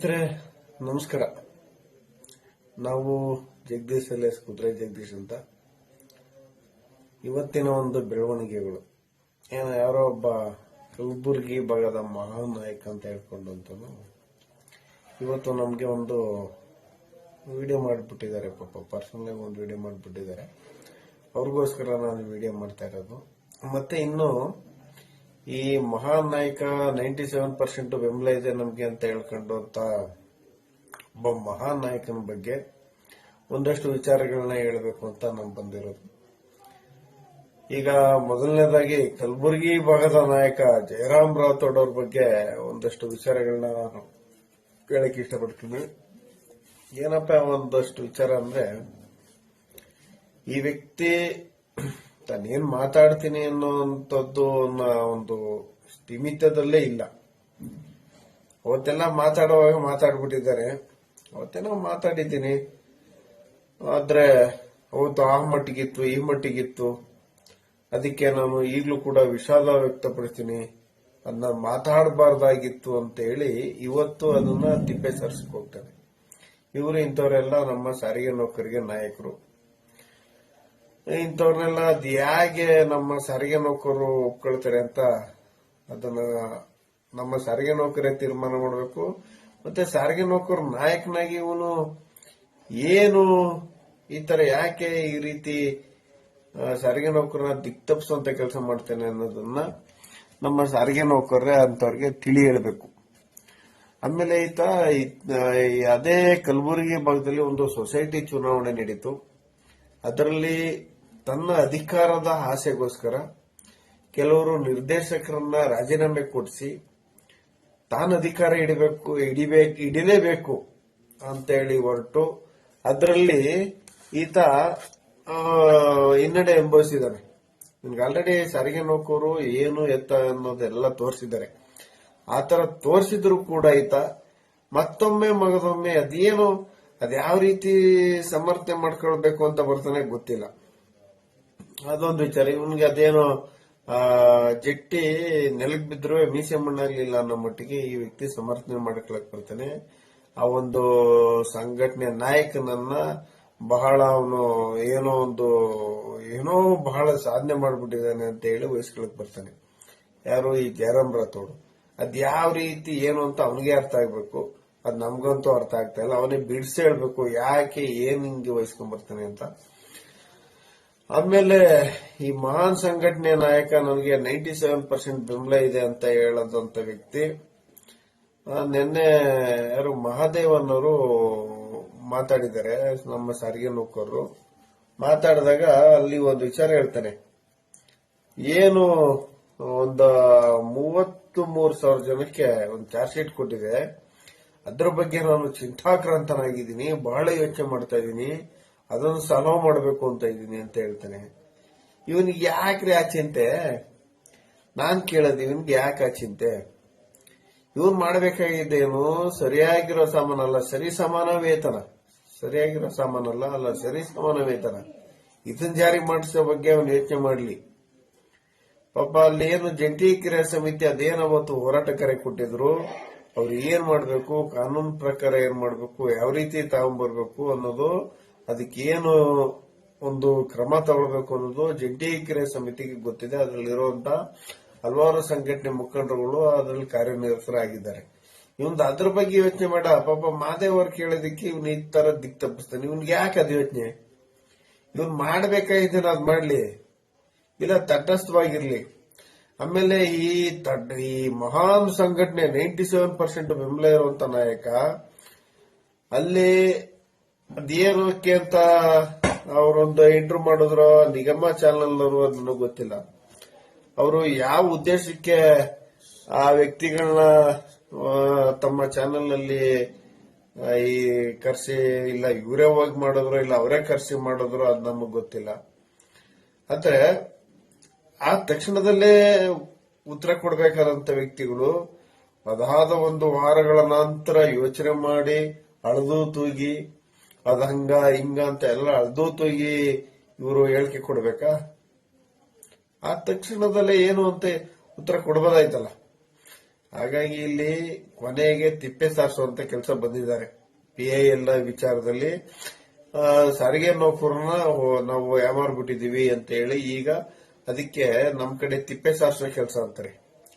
ಸ್ನೇಹಿತರೆ, ನಮಸ್ಕಾರ. ನಾವು ಜಗದೀಶ್ ಎಸ್ ಕುದುರೆ ಜಗದೀಶ್ ಅಂತ. ಇವತ್ತಿನ ಒಂದು ಬೆಳವಣಿಗೆಗಳು. ಏನೋ, ಯಾರೋ ಒಬ್ಬ ಕಲಬುರ್ಗಿ ಭಾಗದ ಮಹಾನ್ ನಾಯಕ ಅಂತ ಹೇಳ್ಕೊಂಡು ಇವತ್ತು ನಮಗೆ ಒಂದು ವಿಡಿಯೋ ಮಾಡಿಬಿಟ್ಟಿದ್ದಾರೆ, ಪಾಪ ಪರ್ಸನಲ್ ಒಂದು ವಿಡಿಯೋ ಮಾಡಿಬಿಟ್ಟಿದ್ದಾರೆ. ಅವ್ರಿಗೋಸ್ಕರ ನಾನು ವಿಡಿಯೋ ಮಾಡ್ತಾ ಇರೋದು. ಮತ್ತೆ ಇನ್ನು ಈ ಮಹಾನ್ ನಾಯಕ ನೈಂಟಿ ಸೆವೆನ್ ಪರ್ಸೆಂಟ್ ಬೆಂಬಲ ಇದೆ ನಮ್ಗೆ ಅಂತ ಹೇಳ್ಕೊಂಡು ಅಂತ ಒಬ್ಬ ಮಹಾನ್ ನಾಯಕನ ಬಗ್ಗೆ ಒಂದಷ್ಟು ವಿಚಾರಗಳನ್ನ ಹೇಳಬೇಕು ಅಂತ ನಾನು ಬಂದಿರೋದು. ಈಗ ಮೊದಲನೇದಾಗಿ ಕಲಬುರಗಿ ಭಾಗದ ನಾಯಕ ಜಯರಾಮ್ ರಾಥೋಡ್ ಅವ್ರ ಬಗ್ಗೆ ಒಂದಷ್ಟು ವಿಚಾರಗಳನ್ನ ನಾನು ಹೇಳಕ್ ಇಷ್ಟಪಡ್ತೀನಿ ಏನಪ್ಪ ಒಂದಷ್ಟು ವಿಚಾರ ಅಂದ್ರೆ, ಈ ವ್ಯಕ್ತಿ ತಾನೇನ್ ಮಾತಾಡ್ತೀನಿ ಅನ್ನೋಂಥದ್ದು ಅನ್ನೋ ಒಂದು ಸ್ಥಿಮಿತದಲ್ಲೇ ಇಲ್ಲ. ಅವತ್ತೆಲ್ಲ ಮಾತಾಡುವಾಗ ಮಾತಾಡ್ಬಿಟ್ಟಿದ್ದಾರೆ. ಅವತ್ತೇನೋ ಮಾತಾಡಿದ್ದೀನಿ. ಆದ್ರೆ ಅವತ್ತು ಆ ಮಟ್ಟಿಗಿತ್ತು, ಈ ಮಟ್ಟಿಗಿತ್ತು. ಅದಕ್ಕೆ ನಾನು ಈಗಲೂ ಕೂಡ ವಿಷಾದ ವ್ಯಕ್ತಪಡಿಸ್ತೀನಿ. ಅದನ್ನ ಮಾತಾಡಬಾರ್ದಾಗಿತ್ತು ಅಂತ ಹೇಳಿ ಇವತ್ತು ಅದನ್ನ ತಿಪ್ಪೆ ಸರಿಸಕ್ ಹೋಗ್ತಾನೆ ಇವರು ಇಂಥವರೆಲ್ಲ ನಮ್ಮ ಸಾರಿಗೆ ನೌಕರಿಗೆ ನಾಯಕರು. ಇಂಥವ್ರನ್ನೆಲ್ಲ ಅದು ಹೇಗೆ ನಮ್ಮ ಸಾರಿಗೆ ನೌಕರರು ಒಪ್ಕೊಳ್ತಾರೆ ಅಂತ ಅದನ್ನ ನಮ್ಮ ಸಾರಿಗೆ ನೌಕರೇ ತೀರ್ಮಾನ ಮಾಡಬೇಕು. ಮತ್ತೆ ಸಾರಿಗೆ ನೌಕರ ನಾಯಕನಾಗಿ ಇವನು ಏನು ಈ ತರ ಯಾಕೆ ಈ ರೀತಿ ಸಾರಿಗೆ ನೌಕರನ ದಿಕ್ತಪ್ಸುವಂತ ಕೆಲಸ ಮಾಡ್ತೇನೆ ಅನ್ನೋದನ್ನ ನಮ್ಮ ಸಾರಿಗೆ ನೌಕರರೇ ಅಂತವ್ರಿಗೆ ತಿಳಿ ಹೇಳಬೇಕು. ಆಮೇಲೆ ಈತ ಅದೇ ಕಲಬುರಗಿ ಭಾಗದಲ್ಲಿ ಒಂದು ಸೊಸೈಟಿ ಚುನಾವಣೆ ನಡೀತು. ಅದರಲ್ಲಿ ತನ್ನ ಅಧಿಕಾರದ ಆಸೆಗೋಸ್ಕರ ಕೆಲವರು ನಿರ್ದೇಶಕರನ್ನ ರಾಜೀನಾಮೆ ಕೊಡಿಸಿ ತಾನು ಅಧಿಕಾರ ಇಡಬೇಕು ಹಿಡಿಬೇಕು ಹಿಡಿಲೇಬೇಕು ಅಂತ ಹೇಳಿ ಹೊರಟು ಅದರಲ್ಲಿ ಈತ ಹಿನ್ನಡೆ ಅನುಭವಿಸಿದ್ದಾನೆ ನಿಮ್ಗೆ ಆಲ್ರೆಡಿ ಸಾರಿಗೆ ನೌಕರು ಏನು ಎತ್ತ ಅನ್ನೋದೆಲ್ಲ ತೋರಿಸಿದ್ದಾರೆ. ಆ ತರ ತೋರಿಸಿದ್ರು ಕೂಡ ಈತ ಮತ್ತೊಮ್ಮೆ ಮಗದೊಮ್ಮೆ ಅದೇನು, ಅದ್ಯಾವ ರೀತಿ ಸಮರ್ಥನೆ ಮಾಡ್ಕೊಳ್ಬೇಕು ಅಂತ ಬರ್ತಾನೆ ಗೊತ್ತಿಲ್ಲ. ಅದೊಂದು ವಿಚಾರ. ಇವನ್ಗೆ ಅದೇನೋ ಜಟ್ಟಿ ನೆಲಕ್ ಬಿದ್ರು ಮೀಸೆ ಮಣ್ಣಾಗ್ಲಿಲ್ಲ ಅನ್ನೋ ಮಟ್ಟಿಗೆ ಈ ವ್ಯಕ್ತಿ ಸಮರ್ಥನೆ ಮಾಡ್ಕೊಳಕ್ ಬರ್ತಾನೆ. ಆ ಒಂದು ಸಂಘಟನೆ ನಾಯಕನನ್ನ ಬಹಳ ಅವನು ಏನೋ ಒಂದು, ಏನೋ ಬಹಳ ಸಾಧನೆ ಮಾಡ್ಬಿಟ್ಟಿದ್ದಾನೆ ಅಂತ ಹೇಳಿ ವಹಿಸ್ಕೊಳಕ್ ಬರ್ತಾನೆ. ಯಾರು ಈ ಜಯರಾಮ್ ರಾಥೋಡ್? ಅದ್ ಯಾವ ರೀತಿ, ಏನು ಅಂತ ಅವನಿಗೆ ಅರ್ಥ ಆಗ್ಬೇಕು. ಅದ್ ನಮ್ಗಂತೂ ಅರ್ಥ ಆಗ್ತಾ ಇಲ್ಲ. ಅವನಿಗೆ ಯಾಕೆ ಏನ್ ಹಿಂಗೆ ವಹಿಸ್ಕೊಂಡ್ ಬರ್ತಾನೆ ಅಂತ. ಆಮೇಲೆ ಈ ಮಹಾನ್ ಸಂಘಟನೆ ನಾಯಕ ನನಗೆ ನೈಂಟಿ ಸೆವೆನ್ ಪರ್ಸೆಂಟ್ ಬೆಂಬಲ ಇದೆ ಅಂತ ಹೇಳದಂತ ವ್ಯಕ್ತಿ. ನಿನ್ನೆ ಯಾರು ಮಹಾದೇವನ್ ಅವರು ಮಾತಾಡಿದ್ದಾರೆ, ನಮ್ಮ ಸಾರಿಗೆ ನೌಕರರು. ಮಾತಾಡಿದಾಗ ಅಲ್ಲಿ ಒಂದು ವಿಚಾರ ಹೇಳ್ತಾನೆ. ಏನು ಒಂದು ಮೂವತ್ತು ಮೂರು ಸಾವಿರ ಜನಕ್ಕೆ ಒಂದು ಚಾರ್ಜ್ ಶೀಟ್ ಕೊಟ್ಟಿದೆ. ಅದ್ರ ಬಗ್ಗೆ ನಾನು ಚಿಂತಾಕ್ರಾಂತನಾಗಿದ್ದೀನಿ, ಬಹಳ ಯೋಚನೆ ಮಾಡ್ತಾ ಇದ್ದೀನಿ. ಅದನ್ನು ಸಾಲ್ವ್ ಮಾಡಬೇಕು ಅಂತ ಇದ್ದೀನಿ ಅಂತ ಹೇಳ್ತಾನೆ. ಇವನಿಗೆ ಯಾಕ್ರಿ ಆ ಚಿಂತೆ? ನಾನ್ ಕೇಳೋದು ಇವನ್ಗೆ ಯಾಕೆ ಆ ಚಿಂತೆ? ಇವನ್ ಮಾಡಬೇಕಾಗಿದ್ದೇನು ಸರಿಯಾಗಿರೋ ಸಾಮಾನಲ್ಲ, ಸರಿ ಸಮಾನ ವೇತನ. ಸರಿಯಾಗಿರೋ ಸಾಮಾನಲ್ಲ, ಅಲ್ಲ, ಸರಿ ಸಮಾನ ವೇತನ. ಇದನ್ ಜಾರಿ ಮಾಡಿಸೋ ಬಗ್ಗೆ ಅವನು ಯೋಚನೆ ಮಾಡ್ಲಿ. ಪಾಪ ಅಲ್ಲಿ ಏನು ಜಂಟಿ ಕ್ರಿಯಾ ಸಮಿತಿ ಅದೇನು ಅವತ್ತು ಹೋರಾಟ ಕರೆ ಕೊಟ್ಟಿದ್ರು. ಅವ್ರು ಏನ್ ಮಾಡ್ಬೇಕು? ಕಾನೂನು ಪ್ರಕಾರ ಏನ್ ಮಾಡ್ಬೇಕು? ಯಾವ ರೀತಿ ತಗೊಂಡ್ಬರ್ಬೇಕು ಅನ್ನೋದು ಅದಕ್ಕೆ ಏನು ಒಂದು ಕ್ರಮ ತಗೊಳ್ಬೇಕು ಅನ್ನೋದು ಜಂಟಿ ಕೆರೆ ಸಮಿತಿಗೆ ಗೊತ್ತಿದೆ. ಅದರಲ್ಲಿರುವಂತ ಹಲವಾರು ಸಂಘಟನೆ ಮುಖಂಡರುಗಳು ಅದರಲ್ಲಿ ಕಾರ್ಯನಿರತರಾಗಿದ್ದಾರೆ. ಇವನ್ ಅದ್ರ ಬಗ್ಗೆ ಯೋಚನೆ ಮಾಡ ಪಾಪ ಮಾದೇವ್ ಅವ್ರು ಕೇಳೋದಕ್ಕೆ ಇವ್ನ ಈ ತರ ದಿಕ್ ತಪ್ಪಿಸ್ತಾನೆ. ಇವನ್ಗೆ ಯಾಕೆ ಅದು ಯೋಚನೆ? ಇವನ್ ಮಾಡ್ಬೇಕಾಗಿದ್ದ ಅದ್ ಮಾಡ್ಲಿ? ಇಲ್ಲ ತಟಸ್ಥವಾಗಿರ್ಲಿ. ಆಮೇಲೆ ಈ ತಡ್- ಈ ಮಹಾನ್ ಸಂಘಟನೆ ನೈಂಟಿ ಸೆವೆನ್ ಪರ್ಸೆಂಟ್ ಬೆಂಬಲ ಇರುವಂತ ನಾಯಕ, ಅಲ್ಲಿ ಅದೇನಕ್ಕೆ ಅಂತ ಅವರೊಂದು ಇಂಟರ್ವ್ಯೂ ಮಾಡಿದ್ರು, ನಿಗಮ ಚಾನಲ್ ಅವರು ಅದನ್ನು ಗೊತ್ತಿಲ್ಲ. ಅವರು ಯಾವ ಉದ್ದೇಶಕ್ಕೆ ಆ ವ್ಯಕ್ತಿಗಳನ್ನ ತಮ್ಮ ಚಾನೆಲ್ನಲ್ಲಿ ಈ ಕರ್ಸಿ ಇಲ್ಲ, ಇವರೇ ಹೋಗಿ ಮಾಡಿದ್ರು ಇಲ್ಲ, ಅವರೇ ಕರ್ಸಿ ಮಾಡಿದ್ರು ಅದು ನಮಗ್ ಗೊತ್ತಿಲ್ಲ. ಆದ್ರೆ, ಆ ತಕ್ಷಣದಲ್ಲೇ ಉತ್ತರ ಕೊಡಬೇಕಾದಂತ ವ್ಯಕ್ತಿಗಳು ಅದಾದ ಒಂದು ವಾರಗಳ ನಂತರ ಯೋಚನೆ ಮಾಡಿ, ಅಳದು ತೂಗಿ ಅದ ಹಂಗ, ಹಿಂಗ ಅಂತ ಎಲ್ಲ ಅಳ್ದೋತೋಗಿ ತೂಗಿ ಇವರು ಹೇಳಿಕೆ ಕೊಡ್ಬೇಕಾ? ಆ ತಕ್ಷಣದಲ್ಲೇ ಏನು ಅಂತ ಉತ್ತರ ಕೊಡ್ಬೋದಾಯ್ತಲ್ಲ. ಹಾಗಾಗಿ ಇಲ್ಲಿ ಕೊನೆಗೆ ತಿಪ್ಪೆ ಸಾರಿಸುವಂತ ಕೆಲಸ ಬಂದಿದ್ದಾರೆ. ಪಿ ಐ ಎಲ್ಲ ವಿಚಾರದಲ್ಲಿ. ಸಾರಿಗೆ ನೌಕರನ್ನ ನಾವು ಯಾಮಾರ್ಬಿಟ್ಟಿದೀವಿ ಅಂತ ಹೇಳಿ ಈಗ ಅದಕ್ಕೆ ನಮ್ ಕಡೆ ತಿಪ್ಪೆ ಸಾರಿಸೋ ಕೆಲಸ ಅಂತಾರೆ.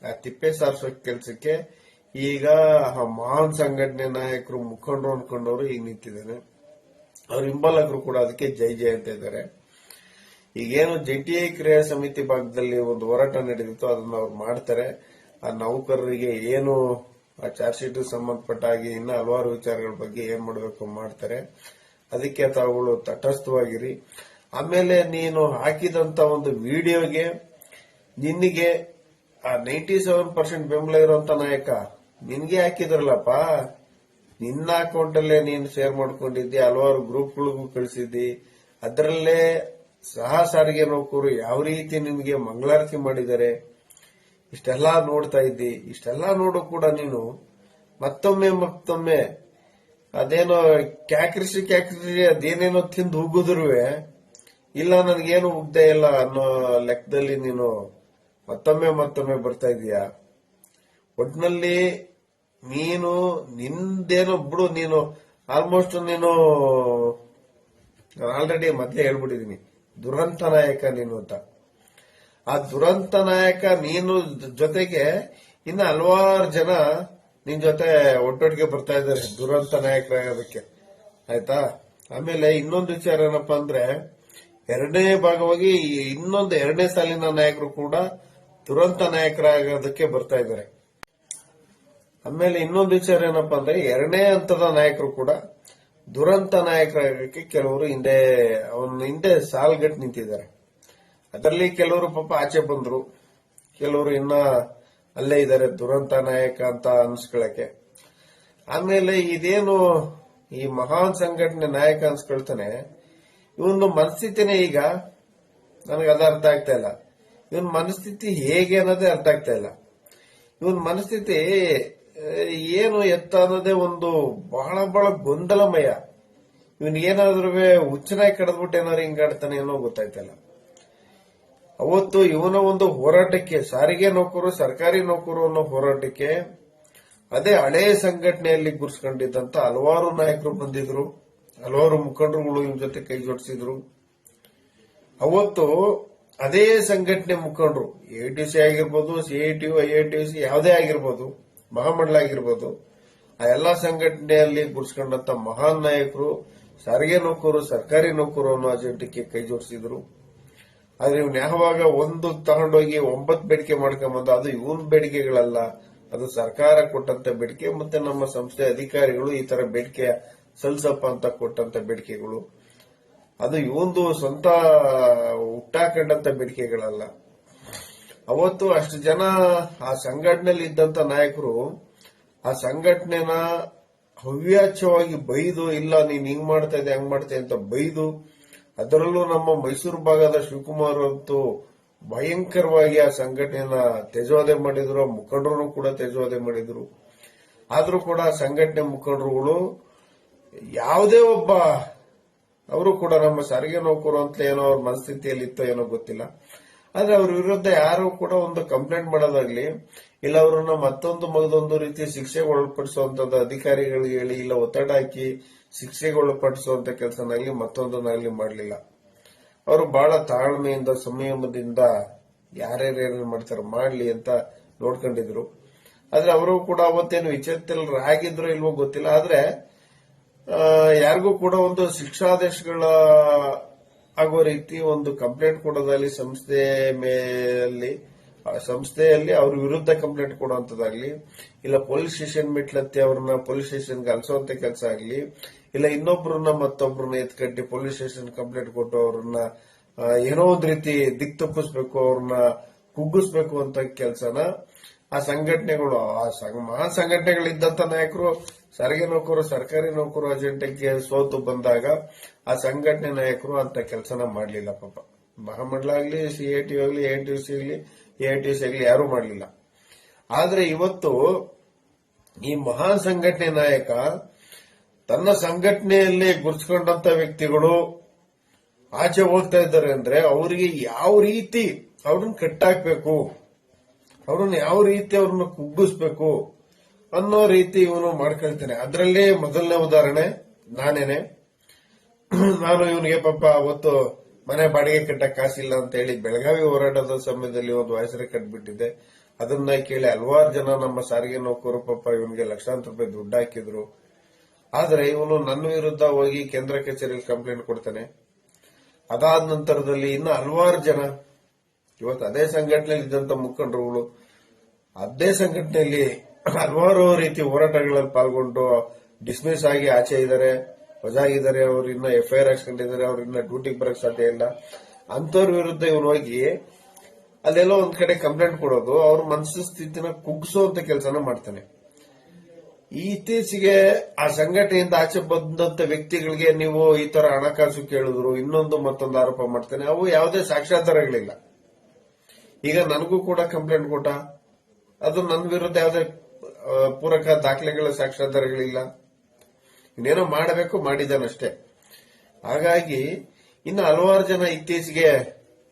ಆ ತಿಪ್ಪೆ ಸಾರಿಸೋ ಕೆಲಸಕ್ಕೆ ಈಗ ಮಹಾನ್ ಸಂಘಟನೆ ನಾಯಕರು ಮುಖಂಡರು ಅನ್ಕೊಂಡವರು ಈಗ ನಿಂತಿದ್ದಾನೆ ಅವ್ರ ಹಿಂಬಾಲಕರು ಕೂಡ ಅದಕ್ಕೆ ಜೈ ಜೈ ಅಂತ ಇದ್ದಾರೆ. ಈಗೇನು ಜಂಟಿ ಕ್ರಿಯಾ ಸಮಿತಿ ಭಾಗದಲ್ಲಿ ಒಂದು ಹೋರಾಟ ನಡೆದಿತ್ತು ಅದನ್ನ ಅವ್ರು ಮಾಡ್ತಾರೆ. ಆ ನೌಕರರಿಗೆ ಏನು ಆ ಚಾರ್ಜ್ ಶೀಟ್ ಸಂಬಂಧಪಟ್ಟ ಹಾಗೆ ಇನ್ನ ಹಲವಾರು ವಿಚಾರಗಳ ಬಗ್ಗೆ ಏನ್ ಮಾಡಬೇಕು ಮಾಡ್ತಾರೆ. ಅದಕ್ಕೆ ತಾವುಗಳು ತಟಸ್ಥವಾಗಿರಿ. ಆಮೇಲೆ ನೀನು ಹಾಕಿದಂತ ಒಂದು ವಿಡಿಯೋಗೆ ನಿನ್ನಿಗೆ ಆ ನೈಂಟಿ ಸೆವೆನ್ ಪರ್ಸೆಂಟ್ ಬೆಂಬಲ ಇರುವಂತ ನಾಯಕ ನಿನ್ಗೆ ಹಾಕಿದ್ರಲ್ಲಪ್ಪ. ನಿನ್ನ ಅಕೌಂಟ್ ಅಲ್ಲೇ ನೀನು ಶೇರ್ ಮಾಡ್ಕೊಂಡಿದ್ದಿ, ಹಲವಾರು ಗ್ರೂಪ್ಗಳಿಗೂ ಕಳಿಸಿದ್ದಿ. ಅದರಲ್ಲೇ ಸಹ ಸಾರಿಗೆ ನೌಕರು ಯಾವ ರೀತಿ ನಿಮಗೆ ಮಂಗಳಾರತಿ ಮಾಡಿದ್ದಾರೆ, ಇಷ್ಟೆಲ್ಲ ನೋಡ್ತಾ ಇದ್ದಿ. ಇಷ್ಟೆಲ್ಲ ನೋಡು ಕೂಡ ನೀನು. ಮತ್ತೊಮ್ಮೆ ಮತ್ತೊಮ್ಮೆ ಅದೇನೋ ಕ್ಯಾಕ್ರಿಸಿ ಕ್ಯಾಕ್ರಿಸಿ ಅದೇನೇನೋ ತಿಂದು ಹೋಗುದ್ರು ಇಲ್ಲ ನನಗೇನು ಉಗ್ದೇ ಇಲ್ಲ ಅನ್ನೋ ಲೆಕ್ಕದಲ್ಲಿ ನೀನು ಮತ್ತೊಮ್ಮೆ ಮತ್ತೊಮ್ಮೆ ಬರ್ತಾ ಇದೀಯ? ಒಟ್ನಲ್ಲಿ ನೀನು ನಿಂದೇನು ಬಿಡು, ನೀನು ಆಲ್ಮೋಸ್ಟ್ ನೀನು ಆಲ್ರೆಡಿ ಮಧ್ಯೆ ಹೇಳ್ಬಿಟ್ಟಿದೀನಿ. ದುರಂತ ನಾಯಕ ನೀನು ಅಂತ. ಆ ದುರಂತ ನಾಯಕ ನೀನು ಜೊತೆಗೆ ಇನ್ನ ಹಲವಾರು ಜನ ನಿನ್ ಜೊತೆ ಒಟ್ಟೊಟ್ಟಿಗೆ ಬರ್ತಾ ಇದ್ದಾರೆ, ದುರಂತ ನಾಯಕರಾಗೋದಕ್ಕೆ ಆಯ್ತಾ? ಆಮೇಲೆ ಇನ್ನೊಂದು ವಿಚಾರ ಏನಪ್ಪಾ ಅಂದ್ರೆ, ಎರಡನೇ ಭಾಗವಾಗಿ ಇನ್ನೊಂದು ಎರಡನೇ ಸಾಲಿನ ನಾಯಕರು ಕೂಡ ದುರಂತ ನಾಯಕರಾಗೋದಕ್ಕೆ ಬರ್ತಾ ಇದ್ದಾರೆ. ಆಮೇಲೆ ಇನ್ನೊಂದು ವಿಚಾರ ಏನಪ್ಪ ಅಂದ್ರೆ ಎರಡನೇ ಹಂತದ ನಾಯಕರು ಕೂಡ ದುರಂತ ನಾಯಕರಾಗಕ್ಕೆ ಕೆಲವರು ಹಿಂದೆ, ಅವನ ಹಿಂದೆ ಸಾಲ್ಗಟ್ಟು ನಿಂತಿದ್ದಾರೆ. ಅದರಲ್ಲಿ ಕೆಲವರು ಪಾಪ ಆಚೆ ಬಂದ್ರು. ಕೆಲವರು ಇನ್ನ ಅಲ್ಲೇ ಇದ್ದಾರೆ, ದುರಂತ ನಾಯಕ ಅಂತ ಅನ್ಸ್ಕೊಳಕ್ಕೆ. ಆಮೇಲೆ ಇದೇನು ಈ ಮಹಾನ್ ಸಂಘಟನೆ ನಾಯಕ ಅನ್ಸ್ಕೊಳ್ತಾನೆ ಇವನು ಮನಸ್ಥಿತಿನೇ ಈಗ ನನಗೆ ಅದು ಅರ್ಥ ಆಗ್ತಾ ಇಲ್ಲ. ಇವನ್ ಮನಸ್ಥಿತಿ ಹೇಗೆ ಅನ್ನೋದೇ ಅರ್ಥ ಆಗ್ತಾ ಇಲ್ಲ. ಇವನ್ ಮನಸ್ಥಿತಿ ಏನು ಎತ್ತ ಅನ್ನೋದೇ ಒಂದು ಬಹಳ ಬಹಳ ಗೊಂದಲಮಯ. ಇವನ್ ಏನಾದ್ರೂ ಹುಚ್ಚನಾಗಿ ಕಡದ್ಬಿಟ್ಟು ಏನಾದ್ರು ಹಿಂಗಾಡ್ತಾನೆ ಏನೋ ಗೊತ್ತಾಯ್ತಲ್ಲ. ಅವತ್ತು ಇವನ ಒಂದು ಹೋರಾಟಕ್ಕೆ, ಸಾರಿಗೆ ನೌಕರು, ಸರ್ಕಾರಿ ನೌಕರು ಅನ್ನೋ ಹೋರಾಟಕ್ಕೆ ಅದೇ ಹಳೆ ಸಂಘಟನೆಯಲ್ಲಿ ಗುರ್ಸ್ಕೊಂಡಿದ್ದಂತ ಹಲವಾರು ನಾಯಕರು ಬಂದಿದ್ರು. ಹಲವಾರು ಮುಖಂಡರುಗಳು ಇವ್ರ ಜೊತೆ ಕೈ ಜೋಡಿಸಿದ್ರು. ಅವತ್ತು ಅದೇ ಸಂಘಟನೆ ಮುಖಂಡರು, ಎ ಟಿ ಸಿ ಆಗಿರ್ಬೋದು CIT I I T C ಯಾವುದೇ ಆಗಿರ್ಬೋದು ಮಹಾಮಂಡಲ ಆಗಿರ್ಬೋದು ಆ ಎಲ್ಲಾ ಸಂಘಟನೆಯಲ್ಲಿ ಗುರ್ಸ್ಕೊಂಡಂತ ಮಹಾನ್ ನಾಯಕರು, ಸಾರಿಗೆ ನೌಕರು ಸರ್ಕಾರಿ ನೌಕರು ಅನ್ನೋ ಅಜೆಂಡಕ್ಕೆ ಕೈ ಜೋಡಿಸಿದ್ರು. ಆದ್ರೆ ಇವ್ನ ಯಾವಾಗ ಒಂದು ತಗೊಂಡೋಗಿ ಒಂಬತ್ತು ಬೇಡಿಕೆ ಮಾಡ್ಕೊಂಬಂದ ಅದು ಇವನ್ ಬೇಡಿಕೆಗಳಲ್ಲ, ಅದು ಸರ್ಕಾರ ಕೊಟ್ಟಂತ ಬೇಡಿಕೆ ಮತ್ತೆ ನಮ್ಮ ಸಂಸ್ಥೆ ಅಧಿಕಾರಿಗಳು ಈ ತರ ಬೇಡಿಕೆ ಸಲ್ಸಪ್ಪ ಅಂತ ಕೊಟ್ಟಂತ ಬೇಡಿಕೆಗಳು. ಅದು ಇವಂದು ಸ್ವಂತ ಹುಟ್ಟಾಕೊಂಡಂತ ಬೇಡಿಕೆಗಳಲ್ಲ. ಅವತ್ತು ಅಷ್ಟು ಜನ ಆ ಸಂಘಟನೆಯಲ್ಲಿ ಇದ್ದಂತ ನಾಯಕರು ಆ ಸಂಘಟನೆನ ಹವ್ಯಾಚ್ಯವಾಗಿ ಬೈದು, ಇಲ್ಲ, ನೀನ್ ಹಿಂಗ್ ಮಾಡ್ತಾ ಇದ್ದೆ, ಹಂಗ್ ಮಾಡ್ತಾ ಅಂತ ಬೈದು, ಅದರಲ್ಲೂ ನಮ್ಮ ಮೈಸೂರು ಭಾಗದ ಶಿವಕುಮಾರ್ ಅಂತೂ ಭಯಂಕರವಾಗಿ ಆ ಸಂಘಟನೆಯನ್ನ ತೆಜೋದೆ ಮಾಡಿದ್ರು ಮುಖಂಡರು ಕೂಡ ತೆಜೋದೆ ಮಾಡಿದ್ರು. ಆದ್ರೂ ಕೂಡ ಸಂಘಟನೆ ಮುಖಂಡರುಗಳು ಯಾವುದೇ ಒಬ್ಬ, ಅವರು ಕೂಡ ನಮ್ಮ ಸಾರಿಗೆ ನೌಕರು ಅಂತ ಏನೋ ಅವ್ರ ಮನಸ್ಥಿತಿಯಲ್ಲಿ ಇತ್ತೋ ಏನೋ ಗೊತ್ತಿಲ್ಲ. ಆದ್ರೆ ಅವ್ರ ವಿರುದ್ಧ ಯಾರು ಕೂಡ ಒಂದು ಕಂಪ್ಲೇಂಟ್ ಮಾಡೋದಾಗ್ಲಿ, ಇಲ್ಲ ಅವ್ರನ್ನ ಮತ್ತೊಂದು ಮಗದೊಂದು ರೀತಿ ಶಿಕ್ಷೆಗೆ ಒಳಪಡಿಸುವಂತದ್ದು ಅಧಿಕಾರಿಗಳಿಗೆ ಹೇಳಿ, ಇಲ್ಲ ಒತ್ತಡ ಹಾಕಿ ಶಿಕ್ಷೆಗೆ ಒಳಪಡಿಸುವಂತ ಕೆಲಸನಾಗ್ಲಿ, ಮತ್ತೊಂದನ್ನಾಗ್ಲಿ ಮಾಡಲಿಲ್ಲ. ಅವರು ಬಹಳ ತಾಳ್ಮೆಯಿಂದ, ಸಂಯಮದಿಂದ ಯಾರ್ಯಾರು ಮಾಡ್ತಾರೆ ಮಾಡ್ಲಿ ಅಂತ ನೋಡ್ಕೊಂಡಿದ್ರು. ಆದ್ರೆ ಅವರು ಕೂಡ ಅವತ್ತೇನು ವಿಚೇತನರಾಗಿದ್ರು ಇಲ್ವೋ ಗೊತ್ತಿಲ್ಲ. ಆದ್ರೆ ಯಾರಿಗೂ ಕೂಡ ಒಂದು ಶಿಕ್ಷಾದೇಶಗಳ ಆಗೋ ರೀತಿ ಒಂದು ಕಂಪ್ಲೇಂಟ್ ಕೊಡೋದಾಗಲಿ, ಸಂಸ್ಥೆ ಮೇಲೆ ಸಂಸ್ಥೆಯಲ್ಲಿ ಅವ್ರ ವಿರುದ್ಧ ಕಂಪ್ಲೇಂಟ್ ಕೊಡುವಂತದಾಗ್ಲಿ ಇಲ್ಲ ಪೊಲೀಸ್ ಸ್ಟೇಷನ್ ಮೆಟ್ಲತ್ತಿ ಅವ್ರನ್ನ ಪೊಲೀಸ್ ಸ್ಟೇಷನ್ಗೆ ಅಲ್ಸುವಂತ ಕೆಲಸ ಆಗ್ಲಿ, ಇಲ್ಲ ಇನ್ನೊಬ್ರನ್ನ ಮತ್ತೊಬ್ರನ್ನ ಎತ್ಕಟ್ಟಿ ಪೊಲೀಸ್ ಸ್ಟೇಷನ್ ಕಂಪ್ಲೇಂಟ್ ಕೊಟ್ಟು ಅವ್ರನ್ನ ಏನೋ ಒಂದ್ ರೀತಿ ದಿಕ್ ತಪ್ಪಿಸ್ಬೇಕು, ಅವ್ರನ್ನ ಕುಗ್ಗಿಸ್ಬೇಕು ಅಂತ ಕೆಲಸನ, ಆ ಸಂಘಟನೆಗಳು, ಆ ಮಹಾ ಸಂಘಟನೆಗಳಿದ್ದಂತ ನಾಯಕರು ಸಾರಿಗೆ ನೌಕರು ಸರ್ಕಾರಿ ನೌಕರು ಅಜೆಂಡಕ್ಕೆ ಸೋತು ಬಂದಾಗ ಆ ಸಂಘಟನೆ ನಾಯಕರು ಅಂತ ಕೆಲಸನ ಮಾಡಲಿಲ್ಲ ಪಾಪ. ಮಹಾಮಂಡಲ ಆಗಲಿ ಸಿಐಟಿ ಆಗ್ಲಿ ಎನ್ ಟಿ ಸಿ ಆಗಲಿ ಎ ಟಿ ಸಿ ಆಗಲಿ ಯಾರು ಮಾಡಲಿಲ್ಲ. ಆದ್ರೆ ಇವತ್ತು ಈ ಮಹಾ ಸಂಘಟನೆ ನಾಯಕ ತನ್ನ ಸಂಘಟನೆಯಲ್ಲಿ ಗುರುಸ್ಕೊಂಡಂತ ವ್ಯಕ್ತಿಗಳು ಆಚೆ ಹೋಗ್ತಾ ಇದ್ದಾರೆ ಅಂದ್ರೆ ಅವರಿಗೆ ಯಾವ ರೀತಿ ಅವ್ರನ್ನ ಕಟ್ಟಾಕ್ಬೇಕು, ಅವ್ರನ್ನ ಯಾವ ರೀತಿ ಅವ್ರನ್ನ ಕುಗ್ಗಿಸ್ಬೇಕು ಅನ್ನೋ ರೀತಿ ಇವನು ಮಾಡ್ಕೊಳ್ತಾನೆ. ಅದರಲ್ಲೇ ಮೊದಲನೇ ಉದಾಹರಣೆ ನಾನೇನೆ. ನಾನು ಇವನಿಗೆ ಪಾಪ ಅವತ್ತು ಮನೆ ಬಾಡಿಗೆ ಕಟ್ಟಕ್ ಕಾಸಿಲ್ಲ ಅಂತ ಹೇಳಿ ಬೆಳಗಾವಿ ಹೋರಾಟದ ಸಮಯದಲ್ಲಿ ಒಂದು ವಾಯ್ಸ್ ಕಟ್ಬಿಟ್ಟಿದ್ದೆ. ಬಿಟ್ಟಿದ್ದೆ ಅದನ್ನ ಕೇಳಿ ಹಲವಾರು ಜನ ನಮ್ಮ ಸಾರಿಗೆ ನೌಕರು ಪಾಪ ಇವನಿಗೆ ಲಕ್ಷಾಂತರ ರೂಪಾಯಿ ದುಡ್ಡು ಹಾಕಿದ್ರು. ಆದರೆ ಇವನು ನನ್ನ ವಿರುದ್ಧ ಹೋಗಿ ಕೇಂದ್ರ ಕಚೇರಿಯಲ್ಲಿ ಕಂಪ್ಲೇಂಟ್ ಕೊಡ್ತಾನೆ. ಅದಾದ ನಂತರದಲ್ಲಿ ಇನ್ನು ಹಲವಾರು ಜನ, ಇವತ್ತು ಅದೇ ಸಂಘಟನೆಯಲ್ಲಿ ಇದ್ದಂತ ಮುಖಂಡರುಗಳು, ಅದೇ ಸಂಘಟನೆಯಲ್ಲಿ ಹಲವಾರು ರೀತಿ ಹೋರಾಟಗಳಲ್ಲಿ ಪಾಲ್ಗೊಂಡು ಡಿಸ್ಮಿಸ್ ಆಗಿ ಆಚೆ ಇದ್ದಾರೆ. ವಜಾಗಿದ್ದಾರೆ, ಅವ್ರು ಎಫ್ಐಆರ್ ಹಾಕ್ಸ್ಕೊಂಡಿದ್ದಾರೆ, ಅವ್ರು ಇನ್ನ ಡ್ಯೂಟಿಗೆ ಬರಕ್ ಸಾಧ್ಯ ಇಲ್ಲ. ಅಂತವ್ರ ವಿರುದ್ಧ ಇವ್ರು ಹೋಗಿ ಅಲ್ಲೆಲ್ಲೋ ಒಂದ್ ಕಡೆ ಕಂಪ್ಲೇಂಟ್ ಕೊಡೋದು, ಅವ್ರ ಮನಸ್ಸು ಸ್ಥಿತಿನ ಕುಗ್ಸುವಂತ ಕೆಲಸನ ಮಾಡ್ತಾನೆ. ಇತ್ತೀಚೆಗೆ ಆ ಸಂಘಟನೆಯಿಂದ ಆಚೆ ಬಂದಂತ ವ್ಯಕ್ತಿಗಳಿಗೆ ನೀವು ಈ ತರ ಹಣಕಾಸು ಕೇಳಿದ್ರು, ಇನ್ನೊಂದು ಮತ್ತೊಂದು ಆರೋಪ ಮಾಡ್ತಾನೆ, ಅವು ಯಾವುದೇ ಸಾಕ್ಷಾಧಾರಗಳಿಲ್ಲ ಈಗ ನನಗೂ ಕೂಡ ಕಂಪ್ಲೇಂಟ್ ಕೊಟ್ಟ, ಅದು ನನ್ನ ವಿರುದ್ಧ ಯಾವುದೇ ಪೂರಕ ದಾಖಲೆಗಳ ಸಾಕ್ಷಾಧಾರಗಳಿಲ್ಲ ಇನ್ನೇನೋ ಮಾಡಬೇಕು ಮಾಡಿದ್ದಾನಷ್ಟೇ ಹಾಗಾಗಿ, ಇನ್ನು ಹಲವಾರು ಜನ ಇತ್ತೀಚೆಗೆ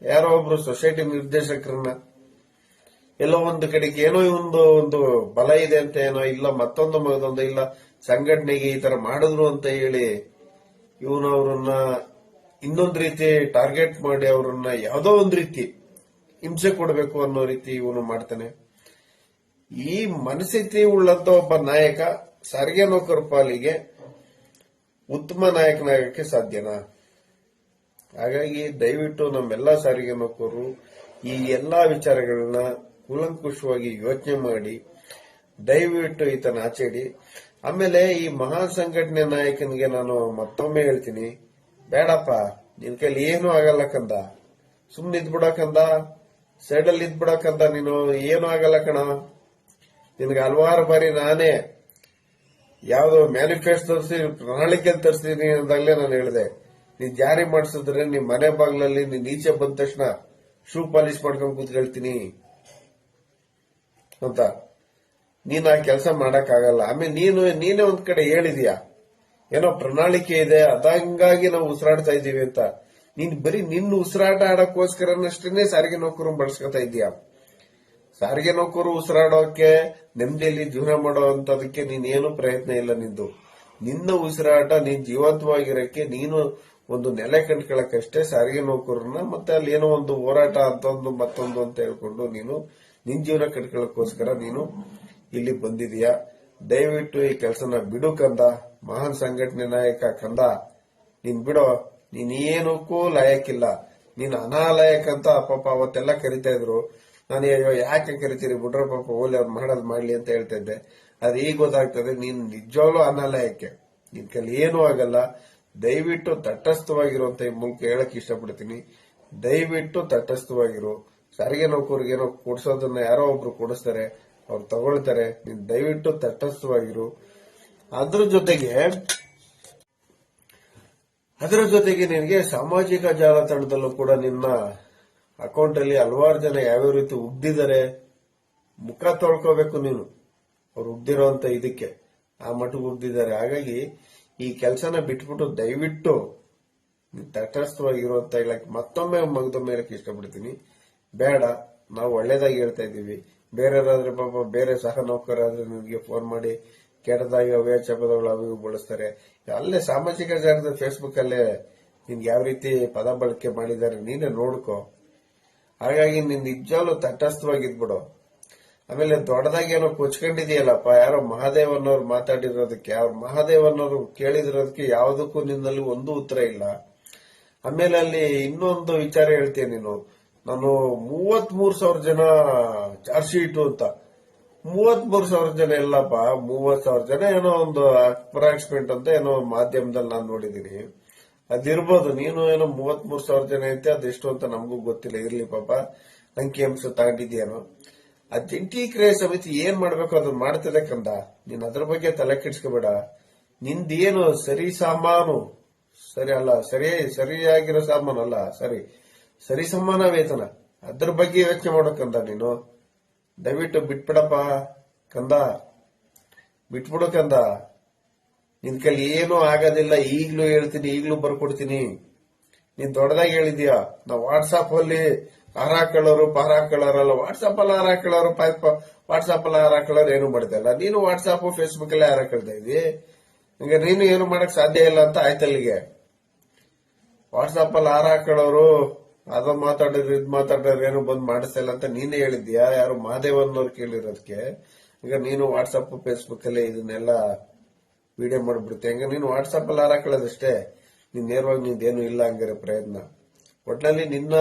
ಯಾರೋ ಒಬ್ರು ಸೊಸೈಟಿ ನಿರ್ದೇಶಕರನ್ನ, ಎಲ್ಲೋ ಒಂದು ಕಡೆಗೆ ಏನೋ ಒಂದು ಒಂದು ಬಲ ಇದೆ ಅಂತ ಏನೋ, ಇಲ್ಲ ಮತ್ತೊಂದು ಮಗದೊಂದು, ಇಲ್ಲ ಸಂಘಟನೆಗೆ ಈ ತರ ಮಾಡಿದ್ರು ಅಂತ ಹೇಳಿ ಇವನವ್ರನ್ನ ಇನ್ನೊಂದು ರೀತಿ ಟಾರ್ಗೆಟ್ ಮಾಡಿ ಅವರನ್ನ ಯಾವುದೋ ಒಂದು ರೀತಿ ಹಿಂಸೆ ಕೊಡಬೇಕು ಅನ್ನೋ ರೀತಿ ಇವನು ಮಾಡ್ತಾನೆ. ಈ ಮನಸ್ಥಿತಿ ಉಳ್ಳಂತ ಒಬ್ಬ ನಾಯಕ, ಸಾರಿಗೆ ನೌಕರ ಪಾಲಿಗೆ ಉತ್ತಮ ನಾಯಕನಾಗಕ್ಕೆ ಸಾಧ್ಯನಾ? ಹಾಗಾಗಿ ದಯವಿಟ್ಟು ನಮ್ಮೆಲ್ಲ ಸಾರಿಗೆ ನೌಕರರು ಈ ಎಲ್ಲಾ ವಿಚಾರಗಳನ್ನ ಕೂಲಂಕುಷವಾಗಿ ಯೋಚನೆ ಮಾಡಿ, ದಯವಿಟ್ಟು ಈತನ ಆಚೆಡಿ ಆಮೇಲೆ ಈ ಮಹಾ ಸಂಘಟನೆ ನಾಯಕನಿಗೆ ನಾನು ಮತ್ತೊಮ್ಮೆ ಹೇಳ್ತೀನಿ, ಬೇಡಪ್ಪ, ನಿನ್ ಕೈಲಿ ಏನು ಆಗಲ್ಲ ಕಂದ. ಸುಮ್ನಿದ್ಬಿಡಕಂದ ಸೈಡಲ್ಲಿ ಇದ್ಬಿಡಕಂದ ನೀನು. ಏನು ಆಗಲ್ಲ ಕಣ. ನಿನ್ಗೆ ಹಲವಾರು ಬಾರಿ ನಾನೇ ಯಾವುದೋ ಮ್ಯಾನಿಫೆಸ್ಟ್ ತರಿಸಿ, ಪ್ರಣಾಳಿಕೆ ತರಿಸ್ತೀನಿ ಅಂದಾಗಲೇ ನಾನು ಹೇಳಿದೆ. ನೀನ್ ಜಾರಿ ಮಾಡಿಸಿದ್ರೆ ನಿಮ್ ಮನೆ ಬಾಗ್ಲಲ್ಲಿ ನೀನ್ ಈಚೆ ಬಂದ ತಕ್ಷಣ ಶೂ ಪಾಲಿಶ್ ಮಾಡ್ಕೊಂಡು ಕೂತ್ಕೊಳ್ತೀನಿ ಅಂತ. ನೀನ್ ಆ ಕೆಲಸ ಮಾಡೋಕ್ಕಾಗಲ್ಲ. ಆಮೇಲೆ ನೀನು, ನೀನೇ ಒಂದ್ ಕಡೆ ಹೇಳಿದ್ಯಾ? ಏನೋ ಪ್ರಣಾಳಿಕೆ ಇದೆ, ಅದಂಗಾಗಿ ನಾವು ಉಸಿರಾಡ್ತಾ ಇದೀವಿ ಅಂತ. ನೀನ್ ಬರೀ ನಿನ್ನ ಉಸಿರಾಟ ಆಡಕ್ಕೋಸ್ಕರನಷ್ಟೇ ಸಾರಿಗೆ ನೌಕರು ಬಳಸ್ಕೊತಾ ಇದೀಯಾ ಸಾರಿಗೆ ನೌಕರು ಉಸಿರಾಡೋಕೆ ನೆಮ್ಮದಿಯಲ್ಲಿ ಜೀವನ ನೀನು ನೀನೇನು ಪ್ರಯತ್ನ ಇಲ್ಲ ನಿಂದು. ನಿನ್ನ ಉಸಿರಾಟ, ನೀನ್ ಜೀವಂತವಾಗಿರಕ್ಕೆ ನೀನು ಒಂದು ನೆಲೆ ಕಂಡ್ಕೊಳಕಷ್ಟೇ ಸಾರಿಗೆ ನೌಕರನ್ನ ಮತ್ತೆ ಅಲ್ಲಿ ಏನೋ ಒಂದು ಹೋರಾಟ ಅಂತ ಒಂದು ಮತ್ತೊಂದು ಅಂತ ಹೇಳ್ಕೊಂಡು ನೀನು ನಿನ್ ಜೀವನ ಕಟ್ಕೊಳಕ್ಕೋಸ್ಕರ ನೀನು ಇಲ್ಲಿ ಬಂದಿದೀಯ. ದಯವಿಟ್ಟು ಈ ಕೆಲಸನ ಬಿಡು ಕಂದ. ಮಹಾನ್ ಸಂಘಟನೆ ನಾಯಕ ಕಂದ. ನೀನ್ ಬಿಡೋ ನೀನ್ ಏನಕ್ಕೂ ಲಯಕ್ಕಿಲ್ಲ. ನೀನ್ ಅನಾಲಯಕ್ ಅಂತ ಪಾಪ ಅವತ್ತೆಲ್ಲ ಕರಿತಾ ಇದ್ರು. ನಾನು ಯಾಕೆ ಕರಿತೀರಿ ಬಿಡ್ರ ಪಾಪ, ಓಲಿ ಅವ್ರು ಮಾಡೋದು ಮಾಡ್ಲಿ ಅಂತ ಹೇಳ್ತಾ ಇದ್ದೆ. ಅದ್ ಈಗ ಗೊತ್ತಾಗ್ತದೆ? ನೀನ್ ನಿಜವಾಗ್ಲೂ ಅನಾಲಯಕ್ಕೆ ನಿನ್ ಕೈಲಿ ಏನೂ ಆಗಲ್ಲ. ದಯವಿಟ್ಟು ತಟಸ್ಥವಾಗಿರುವಂತ ಈ ಮೂಲಕ ಹೇಳಕ್ ಇಷ್ಟಪಡ್ತೀನಿ. ದಯವಿಟ್ಟು ತಟಸ್ಥವಾಗಿರು. ಸಾರಿಗೆ ನೌಕರಿಗೆ ಏನೋ ಕೊಡ್ಸೋದನ್ನ ಯಾರೋ ಒಬ್ರು ಕೊಡಿಸ್ತಾರೆ, ಅವ್ರು ತಗೊಳ್ತಾರೆ. ನೀನ್ ದಯವಿಟ್ಟು ತಟಸ್ಥವಾಗಿರು. ಅದ್ರ ಜೊತೆಗೆ, ಅದರ ಜೊತೆಗೆ ನಿನಗೆ ಸಾಮಾಜಿಕ ಜಾಲತಾಣದಲ್ಲೂ ಕೂಡ ನಿನ್ನ ಅಕೌಂಟ್ ಅಲ್ಲಿ ಹಲವಾರು ಜನ ಯಾವ್ಯಾವ ರೀತಿ ಉಗ್ದಿದ್ದಾರೆ ಮುಖ ತೊಳ್ಕೋಬೇಕು ನೀನು. ಅವ್ರು ಉಗ್ದಿರೋಂತ ಇದಕ್ಕೆ. ಆ ಮಟ್ಟಿಗೆ ಉಗ್ದಿದ್ದಾರೆ ಹಾಗಾಗಿ ಈ ಕೆಲಸನ ಬಿಟ್ಬಿಟ್ಟು ದಯವಿಟ್ಟು ತಟಸ್ಥವಾಗಿರುವಂತ ಹೇಳಕ್ ಮತ್ತೊಮ್ಮೆ ಮಗದೊಮ್ಮೆ ಹೇಳಕ್ ಇಷ್ಟಪಡ್ತೀನಿ. ಬೇಡ, ನಾವು ಒಳ್ಳೇದಾಗಿ ಹೇಳ್ತಾ ಇದ್ದೀವಿ. ಬೇರೆಯವರಾದ್ರೆ ಪಾಪ ಬೇರೆ ಸಹ ನೌಕರಾದ್ರೆ ನಿಮಗೆ ಫೋನ್ ಮಾಡಿ ಕೆಟ್ಟದಾಗಿ ಅವ್ಯಾಚ ಪದಗಳು ಅವು ಬಳಸ್ತಾರೆ. ಅಲ್ಲೇ ಸಾಮಾಜಿಕ ಜಾಲದ ಫೇಸ್ಬುಕ್ ಅಲ್ಲೇ ನಿನ್ಗೆ ಯಾವ ರೀತಿ ಪದ ಬಳಕೆ ಮಾಡಿದ್ದಾರೆ, ನೀನೇ ನೋಡ್ಕೋ. ಹಾಗಾಗಿ ನಿನ್ ನಿಜವಾಗ್ಲೂ ತಟಸ್ಥವಾಗಿದ್ಬಿಡು ಆಮೇಲೆ ದೊಡ್ಡದಾಗಿ ಏನೋ ಕೊಚ್ಕೊಂಡಿದೆಯಲ್ಲಪ್ಪ, ಯಾರೋ ಮಹಾದೇವನವ್ರು ಮಾತಾಡಿರೋದಕ್ಕೆ ಅವ್ರ ಮಹಾದೇವನವ್ರು ಕೇಳಿದಿರೋದಕ್ಕೆ ಯಾವುದಕ್ಕೂ ನಿನ್ನಲ್ಲಿ ಒಂದು ಉತ್ತರ ಇಲ್ಲ. ಆಮೇಲೆ ಅಲ್ಲಿ ಇನ್ನೊಂದು ವಿಚಾರ ಹೇಳ್ತೀನಿ ನೀನು. ನಾನು ಮೂವತ್ ಮೂರ್ ಸಾವಿರ ಜನ ಚಾರ್ಜ್ ಶೀಟು ಅಂತ. ಮೂವತ್ ಮೂರ್ ಸಾವಿರ ಜನ ಇಲ್ಲಪ್ಪ ಮೂವತ್ ಸಾವಿರ ಜನ ಏನೋ ಒಂದು ಅಪ್ರಾಕ್ಸಿಮೇಟ್ ಅಂತ ಏನೋ ಮಾಧ್ಯಮದಲ್ಲಿ ನಾನು ನೋಡಿದೀನಿ ಅದಿರ್ಬೋದು, ನೀನು ಏನೋ ಮೂವತ್ ಮೂರ್ ಸಾವಿರ ಜನ ಐತೆ, ಅದೆಷ್ಟು ಅಂತ ನಮಗೂ ಗೊತ್ತಿಲ್ಲ. ಇರ್ಲಿ ಪಾಪ ಅಂಕಿ ಅಂಶ ತಗೊಂಡಿದ್ಯೇನೋ ಆ ಜಂಟಿ ಕ್ರಯ ಸಮಿತಿ ಏನ್ ಮಾಡ್ಬೇಕು ಅದನ್ನ ಮಾಡ್ತದೆ ಕಂದ, ನೀನ್ ಅದ್ರ ಬಗ್ಗೆ ತಲೆ ಕೆಡ್ಸ್ಕೋಬೇಡ. ನಿಂದೇನು ಸರಿ ಸಾಮಾನು, ಸರಿ ಅಲ್ಲ, ಸರಿ, ಸರಿಯಾಗಿರೋ ಸಾಮಾನು ಅಲ್ಲ, ಸರಿ ಸರಿ ಸಮಾನ ವೇತನ ಅದ್ರ ಬಗ್ಗೆ ಯೋಚನೆ ಮಾಡೋಕಂದ ನೀನು. ದಯವಿಟ್ಟು ಬಿಟ್ಬಿಡಪ್ಪ ಕಂದ. ಬಿಟ್ಬಿಡು ಕಂದ. ನಿನ್ ಕೈಲಿ ಏನೂ ಆಗೋದಿಲ್ಲ, ಈಗ್ಲೂ ಹೇಳ್ತೀನಿ, ಈಗ್ಲೂ ಬರ್ಕೊಡ್ತೀನಿ. ನೀನ್ ದೊಡ್ಡದಾಗಿ ಹೇಳಿದ್ಯಾ? ನಾ ವಾಟ್ಸಾಪ್ ಅಲ್ಲಿ ಹಾರಾಕೊಳ್ಳೋರು ಪಾರ ಹಾಕೊಳ್ಳೋರಲ್ಲ ವಾಟ್ಸಾಪ್ ಅಲ್ಲಿ ಹಾರ ಹಾಕೊಳ್ಳೋರು ಪಾಯ್ಪ ವಾಟ್ಸಾಪ್ ಅಲ್ಲಿ ಹಾರ ಹಾಕೊಳ್ಳೋರು ಏನು ಮಾಡ್ತಾ ಇಲ್ಲ. ನೀನು ವಾಟ್ಸಾಪ್ ಫೇಸ್ಬುಕ್ ಅಲ್ಲಿ ಹಾರಾಕೊಳ್ತಾ ಇದ್ದಿ? ಹಂಗ ನೀನು ಏನು ಮಾಡಕ್ ಸಾಧ್ಯ ಇಲ್ಲ ಅಂತ ಆಯ್ತಲ್ಲಿಗೆ ವಾಟ್ಸಾಪ್ ಅಲ್ಲಿ ಹಾರ ಹಾಕೊಳ್ಳೋರು ಅದ ಮಾತಾಡೋರು ಇದ್ ಮಾತಾಡೋರು ಏನು ಬಂದ್ ಮಾಡಿಸ್ತಾ ಇಲ್ಲ ಅಂತ ನೀನೇ ಹೇಳಿದ್ಯಾ? ಯಾರು ಮಹಾದೇವನ್ನವ್ರು ಕೇಳಿರೋದಕ್ಕೆ ಈಗ ನೀನು ವಾಟ್ಸಪ್ ಫೇಸ್ಬುಕ್ ಅಲ್ಲಿ ಇದನ್ನೆಲ್ಲ ವಿಡಿಯೋ ಮಾಡ್ಬಿಡುತ್ತೆ. ಹೆಂಗ ನೀನು ವಾಟ್ಸಪ್ ಅಲ್ಲಿ ಹಾರ ಹಾಕೊಳ್ಳೋದಷ್ಟೇ. ನೀನ್ ನೇರವಾಗಿ ನಿಂದೇನು ಇಲ್ಲ ಹಂಗಾರೆ ಪ್ರಯತ್ನ. ಒಟ್ನಲ್ಲಿ ನಿನ್ನ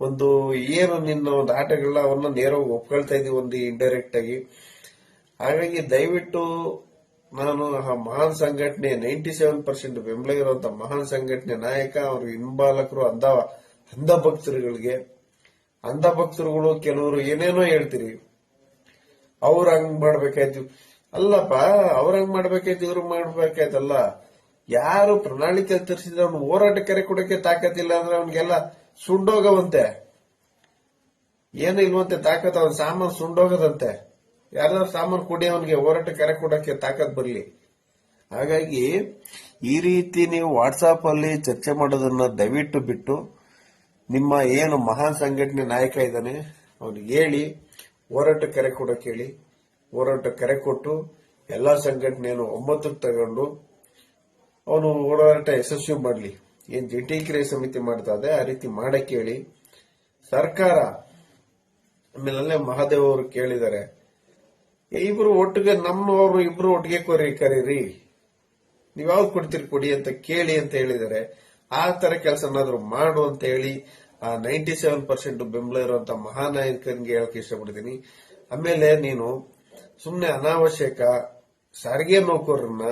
ಒಂದು ಏನು ನಿನ್ನ ಒಂದು ಆಟಗಳನ್ನ ಅವನ್ನ ನೇರವಾಗಿ ಒಪ್ಕೊಳ್ತಾ ಇದೀವಿ ಒಂದು ಇಂಡೈರೆಕ್ಟ್ ಆಗಿ. ಹಾಗಾಗಿ ದಯವಿಟ್ಟು ನಾನು ಆ ಮಹಾನ್ ಸಂಘಟನೆ ನೈಂಟಿ ಸೆವೆನ್ ಪರ್ಸೆಂಟ್ ಬೆಂಬಲ ಇರುವಂತ ಮಹಾನ್ ಸಂಘಟನೆ ನಾಯಕ, ಅವರು ಹಿಂಬಾಲಕರು, ಅಂಧ ಅಂಧ ಭಕ್ತರುಗಳಿಗೆ, ಅಂಧ ಭಕ್ತರುಗಳು ಕೆಲವರು ಏನೇನೋ ಹೇಳ್ತೀರಿ. ಅವ್ರು ಹಂಗ್ ಮಾಡ್ಬೇಕಾಯ್ತು. ಅಲ್ಲಪ್ಪ, ಅವ್ರ ಹಂಗ್ ಮಾಡ್ಬೇಕಾಯ್ತು ಇವ್ರು ಮಾಡ್ಬೇಕಾಯ್ತಲ್ಲ ಯಾರು ಪ್ರಣಾಳಿಕೆ ತರಿಸಿದ್ರೆ ಅವ್ನು ಹೋರಾಟ ಕರೆ ಕೊಡಕ್ಕೆ ತಾಕತ್ತಿಲ್ಲ ಅಂದ್ರೆ ಅವ್ನಿಗೆಲ್ಲ ಸುಂಡೋಗವಂತೆ. ಏನು ಇಲ್ವಂತೆ ತಾಕತ್, ಅವನ ಸಾಮಾನು ಸುಂಡೋಗದಂತೆ. ಯಾರ್ದಾರು ಸಾಮಾನು ಕೊಡಿ, ಅವನಿಗೆ ಹೋರಾಟ ಕರೆ ಕೊಡಕ್ಕೆ ತಾಕತ್ ಬರ್ಲಿ. ಹಾಗಾಗಿ, ಈ ರೀತಿ ನೀವು ವಾಟ್ಸಾಪ್ ಅಲ್ಲಿ ಚರ್ಚೆ ಮಾಡೋದನ್ನ ದಯವಿಟ್ಟು ಬಿಟ್ಟು, ನಿಮ್ಮ ಏನು ಮಹಾನ್ ಸಂಘಟನೆ ನಾಯಕ ಇದ್ದಾನೆ, ಅವನಿಗೆ ಹೇಳಿ, ಹೋರಾಟ ಕರೆ ಕೊಡಕ್ಕೆ ಹೇಳಿ. ಹೋರಾಟ ಕರೆ ಕೊಟ್ಟು ಎಲ್ಲಾ ಸಂಘಟನೆಯನ್ನು ಒಮ್ಮತಕ್ಕೆ ತಗೊಂಡು ಅವನು ಹೋರಾಟ ಯಶಸ್ವಿ ಮಾಡಲಿ. ಏನ್ ಜಂಟಿ ಕ್ರಿಯೆ ಸಮಿತಿ ಮಾಡ್ತಾ ಇದೆ, ಆ ರೀತಿ ಮಾಡಕ್ಕೆ ಹೇಳಿ ಸರ್ಕಾರ ಆಮೇಲೆ ಮಹಾದೇವ್ ಅವರು ಕೇಳಿದ್ದಾರೆ ಇಬ್ರು ಒಟ್ಟಿಗೆ ನಮ್ಮವರು ಇಬ್ರು ಒಟ್ಟಿಗೆ ಕೊರಿ, ಕರೀರಿ. ನೀವ್ ಯಾವ್ದು ಕೊಡ್ತೀರಿ, ಕೊಡಿ ಅಂತ ಕೇಳಿ ಅಂತ ಹೇಳಿದ್ದಾರೆ. ಆ ತರ ಕೆಲಸನಾದರೂ ಮಾಡು ಅಂತ ಹೇಳಿ, ಆ ನೈಂಟಿ ಸೆವೆನ್ ಪರ್ಸೆಂಟ್ ಬೆಂಬಲ ಇರುವಂತ ಮಹಾನಾಯಕನ್ಗೆ ಹೇಳಕ್ ಇಷ್ಟಪಡ್ತೀನಿ. ಆಮೇಲೆ ನೀನು ಸುಮ್ನೆ ಅನಾವಶ್ಯಕ ಸಾರಿಗೆ ನೌಕರರನ್ನ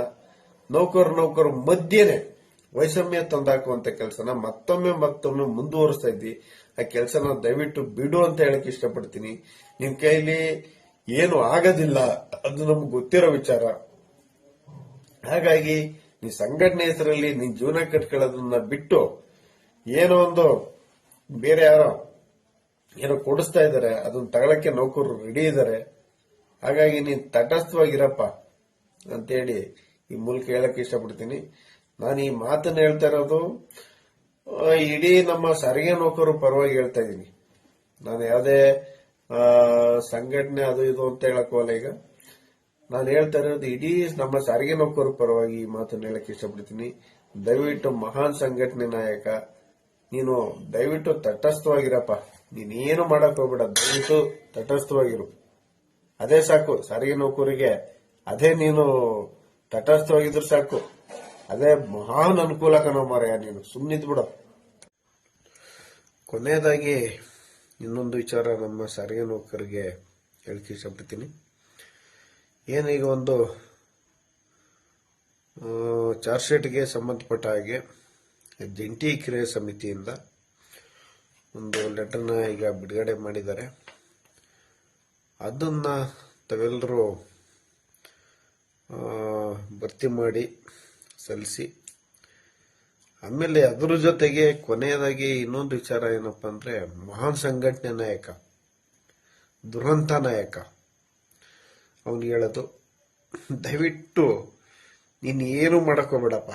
ನೌಕರ ನೌಕರ ಮಧ್ಯೆನೆ ವೈಷಮ್ಯ ತಂದಾಕುವಂತ ಕೆಲಸನ ಮತ್ತೊಮ್ಮೆ ಮತ್ತೊಮ್ಮೆ ಮುಂದುವರಿಸ್ತಾ ಇದ್ದಿ. ಆ ಕೆಲಸನ ದಯವಿಟ್ಟು ಬಿಡು ಅಂತ ಹೇಳಕ್ ಇಷ್ಟಪಡ್ತೀನಿ. ನಿಮ್ ಕೈಲಿ ಏನು ಆಗೋದಿಲ್ಲ ಅದು ನಮ್ಗೆ ಗೊತ್ತಿರೋ ವಿಚಾರ. ಹಾಗಾಗಿ ನೀ ಸಂಘಟನೆ ಹೆಸರಲ್ಲಿ ನಿನ್ ಜೀವನ ಕಟ್ಕೊಳ್ಳೋದನ್ನ ಬಿಟ್ಟು ಏನೋ ಒಂದು ಬೇರೆ ಯಾರೋ ಏನೋ ಕೊಡಿಸ್ತಾ ಇದ್ದಾರೆ ಅದನ್ನ ತಗೊಳಕ್ಕೆ ನೌಕರರು ರೆಡಿ ಇದ್ದಾರೆ ಹಾಗಾಗಿ ನೀನ್ ತಟಸ್ಥವಾಗಿರಪ್ಪ ಅಂತೇಳಿ ಈ ಮೂಲಕ ಹೇಳಕ್ಕೆ ಇಷ್ಟಪಡ್ತೀನಿ. ನಾನು ಈ ಮಾತನ್ನ ಹೇಳ್ತಾ ಇರೋದು ಇಡೀ ನಮ್ಮ ಸಾರಿಗೆ ನೌಕರು ಪರವಾಗಿ ಹೇಳ್ತಾ ಇದ್ದೀನಿ. ನಾನು ಯಾವುದೇ ಸಂಘಟನೆ ಅದು ಇದು ಅಂತ ಹೇಳಕ್ ಹೋಗಲ್ಲ ಈಗ. ನಾನು ಹೇಳ್ತಾ ಇರೋದು ಇಡೀ ನಮ್ಮ ಸಾರಿಗೆ ನೌಕರು ಪರವಾಗಿ ಈ ಮಾತನ್ನ ಹೇಳಕ್ಕೆ ಇಷ್ಟಪಡ್ತೀನಿ. ದಯವಿಟ್ಟು ಮಹಾನ್ ಸಂಘಟನೆ ನಾಯಕ, ನೀನು ದಯವಿಟ್ಟು ತಟಸ್ಥವಾಗಿರಪ್ಪ. ನೀನೇನು ಮಾಡಕ್ ಹೋಗ್ಬೇಡ, ದಯವಿಟ್ಟು ತಟಸ್ಥವಾಗಿರು. ಅದೇ ಸಾಕು, ಸಾರಿಗೆ ನೌಕರಿಗೆ ಅದೇ ನೀನು ತಟಸ್ಥವಾಗಿದ್ರು ಸಾಕು. ಅದೇ ಮಹಾನ್ ಅನುಕೂಲ ಕಣೋ ಮಾರಾಯ ನೀನು ಸುಮ್ಮನಿದ್ ಬಿಡು. ಕೊನೆಯದಾಗಿ ಇನ್ನೊಂದು ವಿಚಾರ ನಮ್ಮ ಸಾರಿಗೆ ನೌಕರಿಗೆ ಹೇಳಕ್ಕೆ ಇಷ್ಟಪಡ್ತೀನಿ ಏನೀಗ ಒಂದು ಚಾರ್ಜ್ ಶೀಟ್ಗೆ ಸಂಬಂಧಪಟ್ಟ ಹಾಗೆ ಜಂಟಿ ಕ್ರಿಯೆ ಸಮಿತಿಯಿಂದ ಒಂದು ಲೆಟರ್ನ ಈಗ ಬಿಡುಗಡೆ ಮಾಡಿದ್ದಾರೆ. ಅದನ್ನ ತಾವೆಲ್ಲರೂ ಭರ್ತಿ ಮಾಡಿ ಸಲ್ಲಿಸಿ. ಆಮೇಲೆ ಅದ್ರ ಜೊತೆಗೆ ಕೊನೆಯದಾಗಿ ಇನ್ನೊಂದು ವಿಚಾರ ಏನಪ್ಪ ಅಂದ್ರೆ, ಮಹಾನ್ ಸಂಘಟನೆ ನಾಯಕ, ದುರಂತ ನಾಯಕ. ಅವನು ಹೇಳೋದು, ದಯವಿಟ್ಟು ನೀನು ಏನು ಮಾಡಕ್ ಹೋಗ್ಬೇಡಪ್ಪ.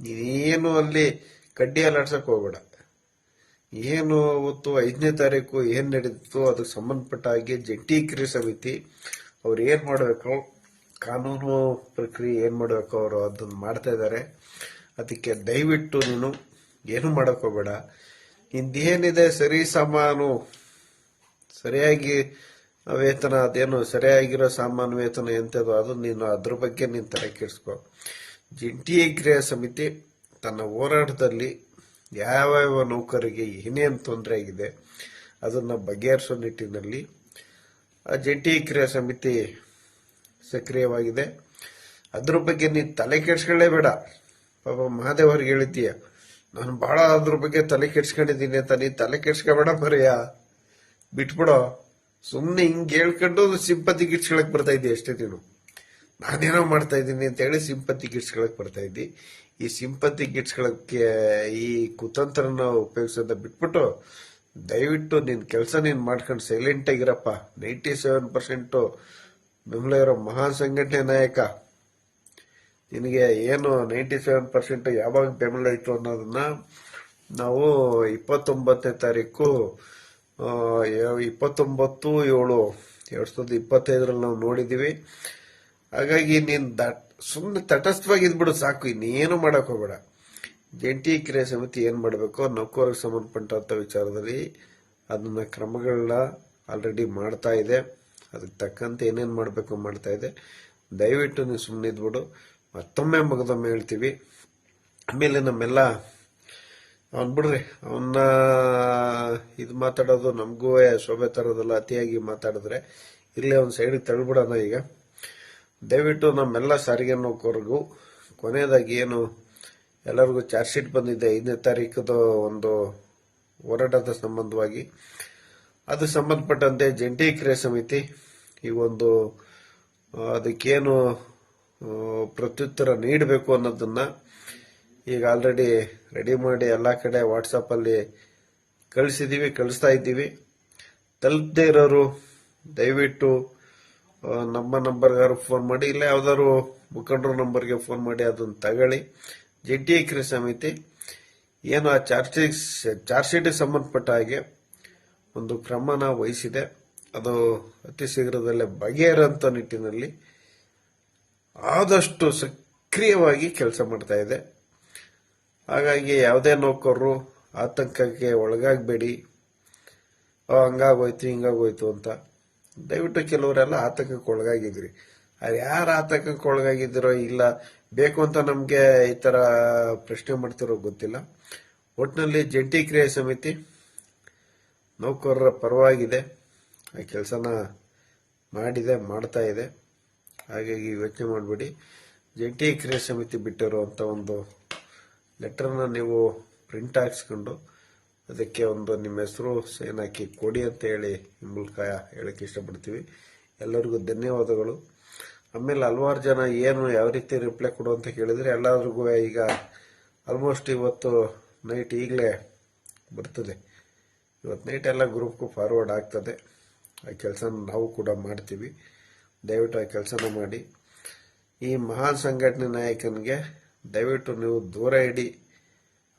ನೀನೇನು ಅಲ್ಲಿ ಕಡ್ಡಿ ಅಲಾಡ್ಸಕ್ ಹೋಗ್ಬೇಡ. ಏನು ಅವತ್ತು ಐದನೇ ತಾರೀಕು ಏನ್ ನಡೀತು ಅದಕ್ಕೆ ಸಂಬಂಧಪಟ್ಟ ಹಾಗೆ ಜಂಟಿ ಕ್ರಿಯೆ ಸಮಿತಿ ಅವ್ರು ಏನ್ ಮಾಡಬೇಕು, ಕಾನೂನು ಪ್ರಕ್ರಿಯೆ ಏನ್ ಮಾಡಬೇಕು ಅವರು ಅದನ್ನ ಮಾಡ್ತಾ ಇದ್ದಾರೆ ಅದಕ್ಕೆ ದಯವಿಟ್ಟು ನೀನು ಏನು ಮಾಡಕ್ ಹೋಗ್ಬೇಡ. ನಿಂದೇನಿದೆ ಸರಿ ಸಾಮಾನು, ಸರಿಯಾಗಿ ವೇತನ, ಅದೇನು ಸರಿಯಾಗಿರೋ ಸಾಮಾನು ವೇತನ ಎಂತದೋ ಅದು ನೀನು ಅದ್ರ ಬಗ್ಗೆ ನೀನು ತಲೆ ಕೆಡಿಸ್ಕೊ. ಜಂಟಿ ಕ್ರಿಯಾ ಸಮಿತಿ ತನ್ನ ಹೋರಾಟದಲ್ಲಿ ಯಾವ ನೌಕರಿಗೆ ಏನೇನು ತೊಂದರೆ ಆಗಿದೆ ಅದನ್ನ ಬಗೆಹರಿಸೋ ನಿಟ್ಟಿನಲ್ಲಿ ಜಂಟಿ ಕ್ರಿಯಾ ಸಮಿತಿ ಸಕ್ರಿಯವಾಗಿದೆ. ಅದ್ರ ಬಗ್ಗೆ ನೀ ತಲೆ ಕೆಡ್ಸ್ಕೊಳ್ಳೇ ಬೇಡ. ಪಾಪ ಮಹಾದೇವ್ ಅವ್ರಿಗೆ ಹೇಳಿದ್ದೀಯ, ನಾನು ಬಹಳ ಅದ್ರ ಬಗ್ಗೆ ತಲೆ ಕೆಡ್ಸ್ಕೊಂಡಿದ್ದೀನಿ ಅಂತ ನೀನ್ ತಲೆ ಕೆಡ್ಸ್ಕೊಬೇಡ ಬರೆಯ ಬಿಟ್ಬಿಡೋ. ಸುಮ್ಮನೆ ಹಿಂಗೆ ಹೇಳ್ಕೊಂಡು ಸಿಂಪತಿ ಗಿಟ್ಸ್ಕೊಳಕ್ ಬರ್ತಾ ಇದ್ದಿ ಅಷ್ಟೇ ನೀನು. ನಾನೇನೋ ಮಾಡ್ತಾ ಇದ್ದೀನಿ ಅಂತ ಹೇಳಿ ಸಿಂಪತಿ ಗಿಟ್ಸ್ಕೊಳಕ್ ಬರ್ತಾ ಇದ್ದಿ. ಈ ಸಿಂಪತಿ ಗಿಟ್ಸ್ಗಳಕ್ಕೆ ಈ ಕುತಂತ್ರನ ಉಪಯೋಗಿಸೋದ ಬಿಟ್ಬಿಟ್ಟು, ದಯವಿಟ್ಟು ನಿನ್ ಕೆಲಸ ನೀನ್ ಮಾಡ್ಕೊಂಡು ಸೈಲೆಂಟ್ ಆಗಿರಪ್ಪ. ನೈಂಟಿ ಸೆವೆನ್ ಪರ್ಸೆಂಟ್ ಇರೋ ಮಹಾನ್ ಸಂಘಟನೆ ನಾಯಕ. ನಿನಗೆ ಏನು ನೈಂಟಿ ಸೆವೆನ್ ಪರ್ಸೆಂಟ್ ಯಾವಾಗ ಬೆಂಬಲ ಇತ್ತು ಅನ್ನೋದನ್ನ ನಾವು ಇಪ್ಪತ್ತೊಂಬತ್ತನೇ ತಾರೀಕು ಇಪ್ಪತ್ತೊಂಬತ್ತು ಏಳು, ಎರಡ್ ಸಾವಿರದ ಇಪ್ಪತ್ತೈದರಲ್ಲಿ ನಾವು ನೋಡಿದೀವಿ. ಹಾಗಾಗಿ ನೀನ್ ದಟ್ ಸುಮ್ಮನೆ ತಟಸ್ಥವಾಗಿ ಇದ್ಬಿಡು, ಸಾಕು. ಇನ್ನೇನು ಮಾಡಕ್ ಹೋಗಬೇಡ. ಜಂಟಿ ಕ್ರಿಯಾ ಸಮಿತಿ ಏನ್ ಮಾಡಬೇಕು? ನೌಕರರಿಗೆ ಸಂಬಂಧಪಟ್ಟಂತ ವಿಚಾರದಲ್ಲಿ ಅದನ್ನ ಕ್ರಮಗಳನ್ನ ಆಲ್ರೆಡಿ ಮಾಡ್ತಾ ಇದೆ. ಅದಕ್ಕೆ ತಕ್ಕಂತೆ ಏನೇನ್ ಮಾಡಬೇಕು ಮಾಡ್ತಾ ಇದೆ. ದಯವಿಟ್ಟು ನೀವು ಸುಮ್ಮನೆ ಇದ್ಬಿಡು. ಮತ್ತೊಮ್ಮೆ ಮಗದೊಮ್ಮೆ ಹೇಳ್ತೀವಿ. ಆಮೇಲೆ ನಮ್ಮೆಲ್ಲ ಅವನ್ ಬಿಡ್ರಿ ಅವನ್ನ ಇದು ಮಾತಾಡೋದು ನಮಗೂ ಶೋಭೆ ತರೋದಲ್ಲ ಅತಿಯಾಗಿ ಮಾತಾಡಿದ್ರೆ ಇಲ್ಲೇ ಒಂದು ಸೈಡಿಗೆ ತಳ್ಬಿಡೋಣ ಈಗ. ದಯವಿಟ್ಟು ನಮ್ಮೆಲ್ಲ ಸಾರಿಗೆ ನೌಕರಿಗೂ ಕೊನೆಯದಾಗಿ ಏನು, ಎಲ್ಲರಿಗೂ ಚಾರ್ಜ್ ಶೀಟ್ ಬಂದಿದೆ. ಐದನೇ ತಾರೀಕದ ಒಂದು ಹೋರಾಟದ ಸಂಬಂಧವಾಗಿ. ಅದು ಸಂಬಂಧಪಟ್ಟಂತೆ ಜಂಟಿ ಕ್ರಿಯಾ ಸಮಿತಿ ಈ ಒಂದು ಅದಕ್ಕೇನು ಪ್ರತ್ಯುತ್ತರ ನೀಡಬೇಕು ಅನ್ನೋದನ್ನ ಈಗ ಆಲ್ರೆಡಿ ರೆಡಿ ಮಾಡಿ ಎಲ್ಲ ಕಡೆ ವಾಟ್ಸಪ್ ಅಲ್ಲಿ ಕಳಿಸಿದೀವಿ, ಕಳಿಸ್ತಾ ಇದ್ದೀವಿ. ತಲುಪದೇ ಇರೋರು ದಯವಿಟ್ಟು ನಮ್ಮ ನಂಬರ್ಗಾರು ಫೋನ್ ಮಾಡಿ, ಇಲ್ಲ ಯಾವ್ದಾದ್ರು ಮುಖಂಡರ ನಂಬರ್ಗೆ ಫೋನ್ ಮಾಡಿ, ಅದನ್ನ ತಗೊಳ್ಳಿ. ಜಂಟಿ ಎಕರೆ ಸಮಿತಿ, ಏನು ಆ ಚಾರ್ಜ್ ಚಾರ್ಜ್ ಶೀಟಿಗೆ ಸಂಬಂಧಪಟ್ಟ ಹಾಗೆ ಒಂದು ಕ್ರಮನ ವಹಿಸಿದೆ. ಅದು ಅತಿ ಶೀಘ್ರದಲ್ಲೇ ಬಗೆಹರಂತ ನಿಟ್ಟಿನಲ್ಲಿ ಆದಷ್ಟು ಸಕ್ರಿಯವಾಗಿ ಕೆಲಸ ಮಾಡ್ತಾ ಇದೆ. ಹಾಗಾಗಿ ಯಾವುದೇ ನೌಕರರು ಆತಂಕಕ್ಕೆ ಒಳಗಾಗಬೇಡಿ. ಹಂಗಾಗೋಯ್ತು, ಹಿಂಗಾಗೋಯ್ತು ಅಂತ ದಯವಿಟ್ಟು ಕೆಲವರೆಲ್ಲ ಆತಂಕಕ್ಕೆ ಒಳಗಾಗಿದ್ರಿ ಅದು ಯಾರು ಆತಂಕಕ್ಕೆ ಒಳಗಾಗಿದ್ದೀರೋ ಇಲ್ಲ, ಬೇಕು ಅಂತ ನಮಗೆ ಈ ತರ ಪ್ರಶ್ನೆ ಮಾಡ್ತಿರೋ ಗೊತ್ತಿಲ್ಲ. ಒಟ್ಟಿನಲ್ಲಿ ಜಂಟಿ ಕ್ರಿಯಾ ಸಮಿತಿ ನೌಕರರ ಪರವಾಗಿದೆ. ಆ ಕೆಲಸನ ಮಾಡಿದೆ, ಮಾಡ್ತಾ ಇದೆ. ಹಾಗಾಗಿ ಯೋಚನೆ ಮಾಡಬೇಡಿ. ಜಂಟಿ ಕ್ರಿಯಾ ಸಮಿತಿ ಬಿಟ್ಟಿರುವಂತ ಒಂದು ಲೆಟರ್ನ ನೀವು ಪ್ರಿಂಟ್ ಹಾಕ್ಸ್ಕೊಂಡು ಅದಕ್ಕೆ ಒಂದು ನಿಮ್ಮ ಹೆಸರು ಸೈನ್ ಹಾಕಿ ಕೊಡಿ ಅಂತ ಹೇಳಿ ನಿಮ್ಮ ಮೂಲಕ ಹೇಳಕ್ಕೆ ಇಷ್ಟಪಡ್ತೀವಿ. ಎಲ್ಲರಿಗೂ ಧನ್ಯವಾದಗಳು. ಆಮೇಲೆ ಹಲವಾರು ಜನ ಏನು ಯಾವ ರೀತಿ ರಿಪ್ಲೈ ಕೊಡು ಅಂತ ಕೇಳಿದರೆ ಎಲ್ಲರಿಗೂ ಈಗ ಆಲ್ಮೋಸ್ಟ್ ಇವತ್ತು ನೈಟ್ ಈಗಲೇ ಬರ್ತದೆ. ಇವತ್ತು ನೈಟ್ ಎಲ್ಲ ಗ್ರೂಪ್ಗೂ ಫಾರ್ವರ್ಡ್ ಆಗ್ತದೆ. ಆ ಕೆಲಸ ನಾವು ಕೂಡ ಮಾಡ್ತೀವಿ. ದಯವಿಟ್ಟು ಆ ಕೆಲಸನ ಮಾಡಿ. ಈ ಮಹಾನ್ ಸಂಘಟನೆ ನಾಯಕನಿಗೆ ದಯವಿಟ್ಟು ನೀವು ದೂರ ಇಡಿ.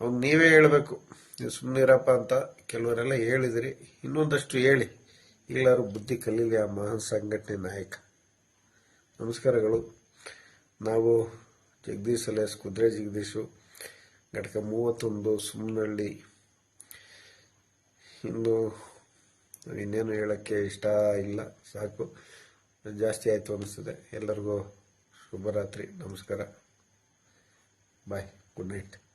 ಅವ್ನು ನೀವೇ ಹೇಳಬೇಕು. ನೀವು ಸುಮ್ಮನಿರಪ್ಪ ಅಂತ ಕೆಲವರೆಲ್ಲ ಹೇಳಿದಿರಿ. ಇನ್ನೊಂದಷ್ಟು ಹೇಳಿ. ಎಲ್ಲರೂ ಬುದ್ಧಿ ಕಲೀಲಿ ಆ ಮಹಾನ್ ಸಂಘಟನೆ ನಾಯಕ. ನಮಸ್ಕಾರಗಳು. ನಾವು ಜಗದೀಶ್ ಅಲೇಸ್, ಕುದುರೆ ಜಗದೀಶು, ಘಟಕ ಮೂವತ್ತೊಂದು ಸುಮ್ಮನಹಳ್ಳಿ ಇನ್ನು ಇನ್ನೇನು ಹೇಳಕ್ಕೆ ಇಷ್ಟ ಇಲ್ಲ. ಸಾಕು. ಜಾಸ್ತಿ ಆಯಿತು ಅನಿಸ್ತದೆ. ಎಲ್ಲರಿಗೂ ಶುಭರಾತ್ರಿ. ನಮಸ್ಕಾರ. ಬಾಯ್. Good night.